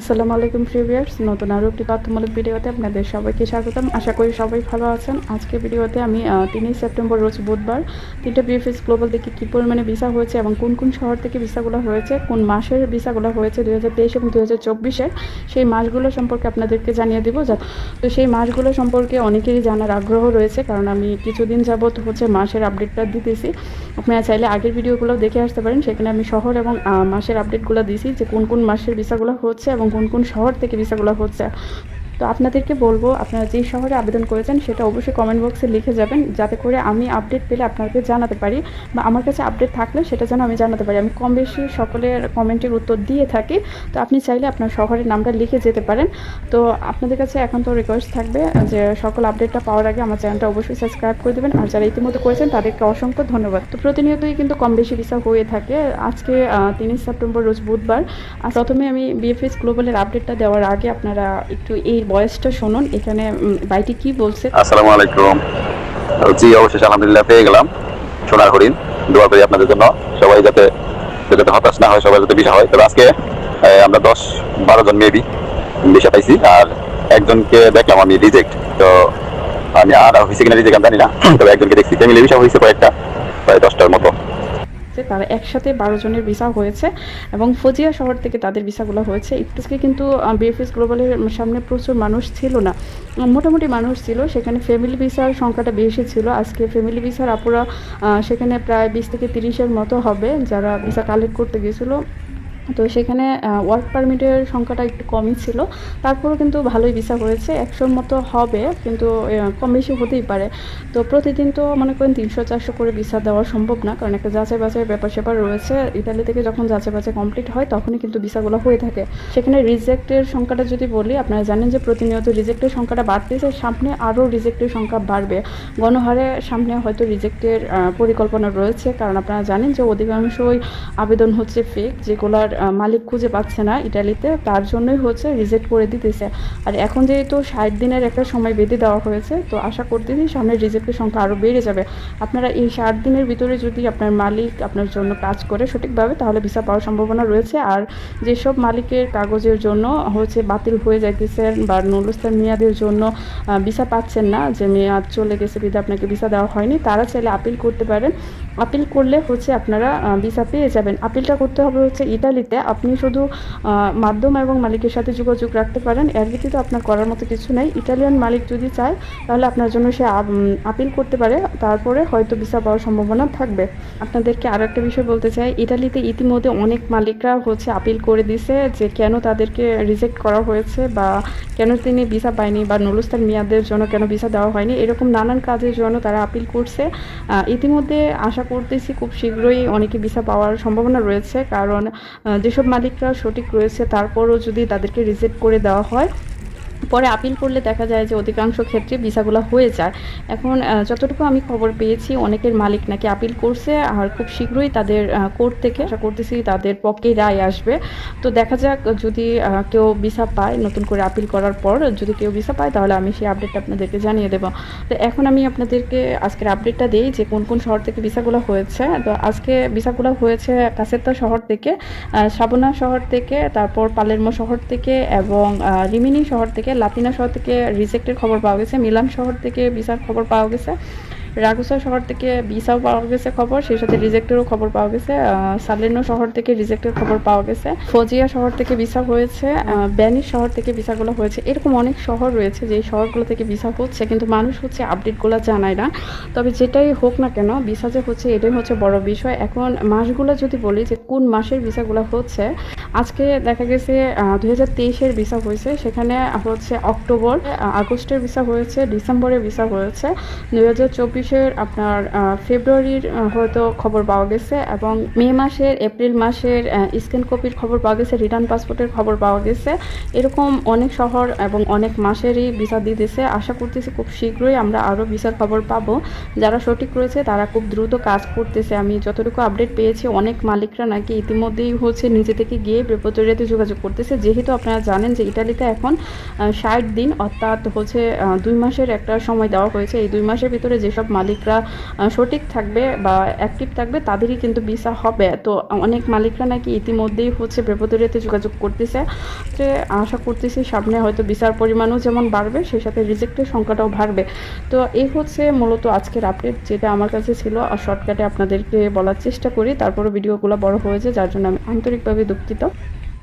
আসসালামু আলাইকুম প্রিভিয়ার্স নতুন আরও একটি তথ্যমূলক ভিডিওতে আপনাদের সবাইকে স্বাগতম। আশা করি সবাই ভালো আছেন। আজকে ভিডিওতে আমি তিনই সেপ্টেম্বর, রোজ বুধবার, তিনটা বিএফএস গ্লোবাল থেকে কী পরিমাণে ভিসা হয়েছে এবং কোন কোন শহর থেকে ভিসাগুলো হয়েছে, কোন মাসের ভিসাগুলো হয়েছে, দুই এবং দুই হাজার সেই মাসগুলো সম্পর্কে আপনাদেরকে জানিয়ে দেবো। তো সেই মাসগুলো সম্পর্কে অনেকেরই জানার আগ্রহ রয়েছে, কারণ আমি কিছুদিন যাবত হচ্ছে মাসের আপডেটটা দিতেছি। আপনারা চাইলে আগের ভিডিওগুলো দেখে আসতে পারেন। সেখানে আমি শহর এবং মাসের আপডেটগুলো দিছি যে কোন কোন মাসের ভিসাগুলো হচ্ছে এবং কোন কোন শহর থেকে ভিসাগুলো হচ্ছে। তো আপনাদেরকে বলব, আপনারা যেই শহরে আবেদন করেছেন সেটা অবশ্যই কমেন্ট বক্সে লিখে যাবেন, যাতে করে আমি আপডেট পেলে আপনাকে জানাতে পারি বা আমার কাছে আপডেট থাকলে সেটা যেন আমি জানাতে পারি। আমি কম বেশি সকলের কমেন্টের উত্তর দিয়ে থাকি। তো আপনি চাইলে আপনার শহরের নামটা লিখে যেতে পারেন। তো আপনাদের কাছে এখন তো রিকোয়েস্ট থাকবে যে সকল আপডেটটা পাওয়ার আগে আমার চ্যানেলটা অবশ্যই সাবস্ক্রাইব করে দেবেন। আর যারা ইতিমধ্যে করেছেন, তাদেরকে অসংখ্য ধন্যবাদ। তো প্রতিনিয়তই কিন্তু কম বেশি ভিসা হয়ে থাকে। আজকে তিনই সেপ্টেম্বর, রোজ বুধবার। প্রথমে আমি বিএফএস গ্লোবালের আপডেটটা দেওয়ার আগে আপনারা একটু এই ভয়েসটা শুনুন, এখানে ভাইটি কি বলছে? আসসালামু আলাইকুম। জি, অবশেষে আলহামদুলিল্লাহ পেয়ে গেলাম সোনার হরিণ। দোয়া করি আপনাদের জন্য। সবাই যাতে যাতে হতাশ না হয় সবাই যাতে বিষা হয়। তবে আজকে আমরা দশ, বারো জন মেবি বিষা পাইছি। আর একজনকে দেখলাম আমি রিজেক্ট তো আমি আর হয়েছে কিনা রিজেক্ট আমি জানি না। তবে একজনকে দেখছি। ফ্যামিলি বিষা হয়েছে কয়েকটা, প্রায় দশটার হয়েছে, তারা একসাথে বারো জনের ভিসা হয়েছে এবং ফজিয়া শহর থেকে তাদের ভিসাগুলো হয়েছে। একটুকে কিন্তু বিএফএস গ্লোবালের সামনে প্রচুর মানুষ ছিল না। মোটামুটি মানুষ ছিল, সেখানে ফ্যামিলি ভিসার সংখ্যাটা বেশি ছিল। আজকে ফ্যামিলি ভিসার আপুরা সেখানে প্রায় বিশ থেকে তিরিশের মতো হবে যারা ভিসা কালেক্ট করতে গিয়েছিল তো সেখানে ওয়ার্ক পারমিটের সংখ্যাটা একটু কমই ছিল। তারপরেও কিন্তু ভালোই ভিসা হয়েছে, একশোর মতো হবে, কিন্তু কম বেশি হতেই পারে। তো প্রতিদিন তো মনে করেন তিনশো, চারশো করে ভিসা দেওয়া সম্ভব না, কারণ একটা যাচাই বাছাই ব্যাপার স্যাপার রয়েছে। ইতালি থেকে যখন যাচাই বাছাই কমপ্লিট হয়, তখনই কিন্তু ভিসাগুলো হয়ে থাকে। সেখানে রিজেক্টের সংখ্যাটা যদি বলি, আপনারা জানেন যে প্রতিনিয়ত রিজেক্টের সংখ্যাটা বাড়তেছে, সামনে আরও রিজেক্টের সংখ্যা বাড়বে। গণহারে সামনে হয়তো রিজেক্টের পরিকল্পনা রয়েছে, কারণ আপনারা জানেন যে অধিকাংশই আবেদন হচ্ছে ফেক যেগুলার মালিক খুঁজে পাচ্ছে না ইটালিতে, তার জন্যই হচ্ছে রিজেক্ট করে দিতেছে। আর এখন যেহেতু ষাট দিনের একটা সময় বেঁধে দেওয়া হয়েছে, তো আশা করতেছি সামনে রিজেক্টের সংখ্যা আরও বেড়ে যাবে। আপনারা এই ষাট দিনের ভিতরে যদি আপনার মালিক আপনার জন্য কাজ করে সঠিকভাবে, তাহলে ভিসা পাওয়ার সম্ভাবনা রয়েছে। আর যেসব মালিকের কাগজের জন্য হচ্ছে বাতিল হয়ে যাইতেছেন বা নুরুস্তান মেয়াদের জন্য ভিসা পাচ্ছেন না, যে মেয়াদ চলে গেছে বিধে আপনাকে ভিসা দেওয়া হয়নি, তারা চাইলে আপিল করতে পারেন। আপিল করলে হচ্ছে আপনারা ভিসা পেয়ে যাবেন। আপিলটা করতে হবে হচ্ছে ইতালিতে আপনি শুধু মাধ্যম এবং মালিকের সাথে যোগাযোগ রাখতে পারেন। এর ব্যতীত আপনার করার মতো কিছু নেই। ইটালিয়ান মালিক যদি চায়, তাহলে আপনার জন্য সে আপিল করতে পারে। তারপরে হয়তো ভিসা পাওয়ার সম্ভাবনা থাকবে। আপনাদেরকে আরও একটা বিষয় বলতে চাই। ইটালিতে ইতিমধ্যে অনেক মালিকরা হচ্ছে আপিল করে দিছে যে কেন তাদেরকে রিজেক্ট করা হয়েছে বা কেন তিনি ভিসা পায়নি বা নুরুস্তান মেয়াদের জন্য কেন ভিসা দেওয়া হয়নি। এরকম নানান কাজের জন্য তারা আপিল করছে। ইতিমধ্যে আশা করতেছি খুব শীঘ্রই অনেকে ভিসা পাওয়ার সম্ভাবনা রয়েছে। কারণ যেসব মালিকরা সঠিক রয়েছে তারপরও যদি তাদেরকে রিজেক্ট করে দেওয়া হয় পরে আপিল করলে দেখা যায় যে অধিকাংশ ক্ষেত্রে ভিসাগুলো হয়ে যায়। এখন যতটুকু আমি খবর পেয়েছি, অনেকের মালিক নাকি আপিল করছে আর খুব শীঘ্রই তাদের কোর্ট থেকে আশা করতেছি তাদের পক্ষেই রায় আসবে। তো দেখা যাক, যদি কেউ ভিসা পায়, নতুন করে আপিল করার পর যদি কেউ ভিসা পায়, তাহলে আমি সেই আপডেটটা আপনাদেরকে জানিয়ে দেবো। তো এখন আমি আপনাদেরকে আজকের আপডেটটা দিই যে কোন কোন শহর থেকে ভিসাগুলো হয়েছে। তো আজকে ভিসাগুলো হয়েছে কাসেত্তা শহর থেকে সাবনা শহর থেকে, তারপর পালেরমো শহর থেকে এবং রিমিনি শহর থেকে লাতিনা শহর থেকে রিজেক্টের খবর পাওয়া গেছে, মিলান শহর থেকে ভিসার খবর পাওয়া গেছে, রাগুসা শহর থেকে ভিসাও পাওয়া গেছে খবর, সেই সাথে রিজেক্টেরও খবর পাওয়া গেছে সালেনো শহর থেকে রিজেক্টের খবর পাওয়া গেছে, ফজিয়া শহর থেকে ভিসা হয়েছে ব্যানিস শহর থেকে ভিসাগুলো হয়েছে, এরকম অনেক শহর রয়েছে যে শহরগুলো থেকে ভিসা হচ্ছে, কিন্তু মানুষ হচ্ছে আপডেটগুলো জানায় না। তবে যেটাই হোক না কেন, ভিসা যে হচ্ছে, এটাই হচ্ছে বড় বিষয়। এখন মাসগুলো যদি বলি যে কোন মাসের ভিসাগুলো হচ্ছে আজকে দেখা গেছে দুই হাজার তেইশের ভিসা হয়েছে। সেখানে হচ্ছে অক্টোবর আগস্টের ভিসা হয়েছে, ডিসেম্বরের ভিসা হয়েছে। দুই হাজার চব্বিশের আপনার ফেব্রুয়ারির হয়তো খবর পাওয়া গেছে এবং মে মাসের, এপ্রিল মাসের স্ক্যান কপির খবর পাওয়া গেছে রিটার্ন পাসপোর্টের খবর পাওয়া গেছে। এরকম অনেক শহর এবং অনেক মাসেরই ভিসা দিতেছে আশা করতেছি খুব শীঘ্রই আমরা আরও ভিসার খবর পাবো। যারা সঠিক রয়েছে, তারা খুব দ্রুত কাজ করতেছে। আমি যতটুকু আপডেট পেয়েছি, অনেক মালিকরা নাকি ইতিমধ্যেই হচ্ছে নিজে থেকে গিয়ে প্রেপোটোরিয়াতে যোগাযোগ করতেছে। যেহেতু আপনারা জানেন যে ইটালিতে এখন ষাট দিন, অর্থাৎ হচ্ছে দুই মাসের একটা সময় দেওয়া হয়েছে। এই দুই মাসের ভিতরে যেসব মালিকরা সঠিক থাকবে বা অ্যাক্টিভ থাকবে, তাদেরই কিন্তু ভিসা হবে। তো অনেক মালিকরা নাকি ইতিমধ্যেই হচ্ছে প্রেপোতরিয়াতে যোগাযোগ করতেছে। যে আশা করতেছি সামনে হয়তো ভিসার পরিমাণও যেমন বাড়বে, সেই সাথে রিজেক্টের সংখ্যাটাও বাড়বে। তো এই হচ্ছে মূলত আজকের আপডেট যেটা আমার কাছে ছিল। আর শর্টকাটে আপনাদেরকে বলার চেষ্টা করি। তারপরে ভিডিওগুলো বড় হয়েছে, যার জন্য আমি আন্তরিকভাবে দুঃখিত।